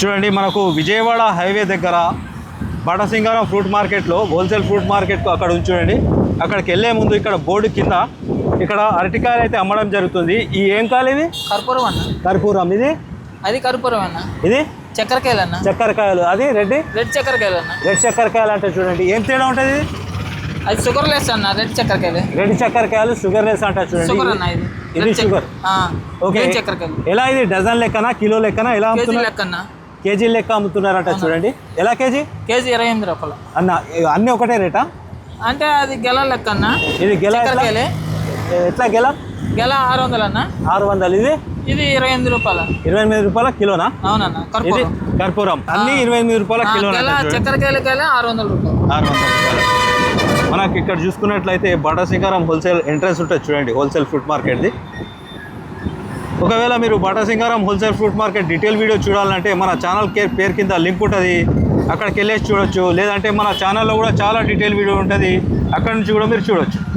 చూడండి మనకు విజయవాడ హైవే దగ్గర బాటసింగారం ఫ్రూట్ మార్కెట్లో హోల్సేల్ ఫ్రూట్ మార్కెట్ అక్కడ చూడండి అక్కడికి వెళ్ళే ముందు ఇక్కడ బోర్డు కింద ఇక్కడ అరటికాయలు అయితే అమ్మడం జరుగుతుంది. ఈ ఏం కాయలు ఇది కర్పూరం అన్న. కర్పూరం. ఇది? అది కర్పూరం అన్న. ఇది? చక్కెరకాయలు అన్న. చక్కెరకాయలు. అది రెడ్డి? రెడ్ చక్కెరకాయలు అన్న. రెడ్ చక్కెరకాయలు అంటే చూడండి. ఏం తేడా ఉంటుంది? అది షుగర్ లెస్ అన్న రెడ్ చక్కెరకాయలు. రెడ్ చక్కెరకాయలు షుగర్ లెస్ అంటారు చూడండి. షుగర్ అన్న ఇది. ఇది రెడ్ షుగర్. ఓకే. చక్కెరకాయలు. ఎలా ఇది? డజన్ లెక్కన? కిలో లెక్కన? ఎలా కేజీ అమ్ముతున్నారు? లెక్క అన్న కేజీ లెక్క అమ్ముతున్నారంట చూడండి. ఎలా కేజీ? కేజీ ఇరవై ఎనిమిది రూపాయలు. అన్న అన్నీ ఒకటే రేటా? అంటే అది గెల లెక్క అన్న. ఇది గెల ఎట్లా? గెల? గెల ఆరు వందలు అన్న. ఆరు వందలు. ఇది? ఇది ఇరవై ఎనిమిది రూపాయలు. ఇరవై ఎనిమిది రూపాయల కిలోనా? అవునన్న ఇది కర్పూరం. అన్ని ఇరవై ఎనిమిది రూపాయల గెల చక్కెరకాయలు గెల ఆరు వందల రూపాయలు. ఆరు వందల రూపాయలు. మనకి ఇక్కడ చూసుకున్నట్లయితే బాటాసింగారం హోల్సేల్ ఎంట్రన్స్ ఉంటుంది చూడండి హోల్సేల్ ఫ్రూట్ మార్కెట్ది. ఒకవేళ మీరు Batasingaram wholesale fruit market detail video చూడాలంటే మన ఛానల్ కేర్ పేరు కింద లింక్ ఉంటుంది. అక్కడికి వెళ్ళేసి చూడొచ్చు. లేదంటే మన ఛానల్లో కూడా చాలా డీటెయిల్ వీడియో ఉంటుంది. అక్కడ నుంచి కూడా మీరు చూడొచ్చు.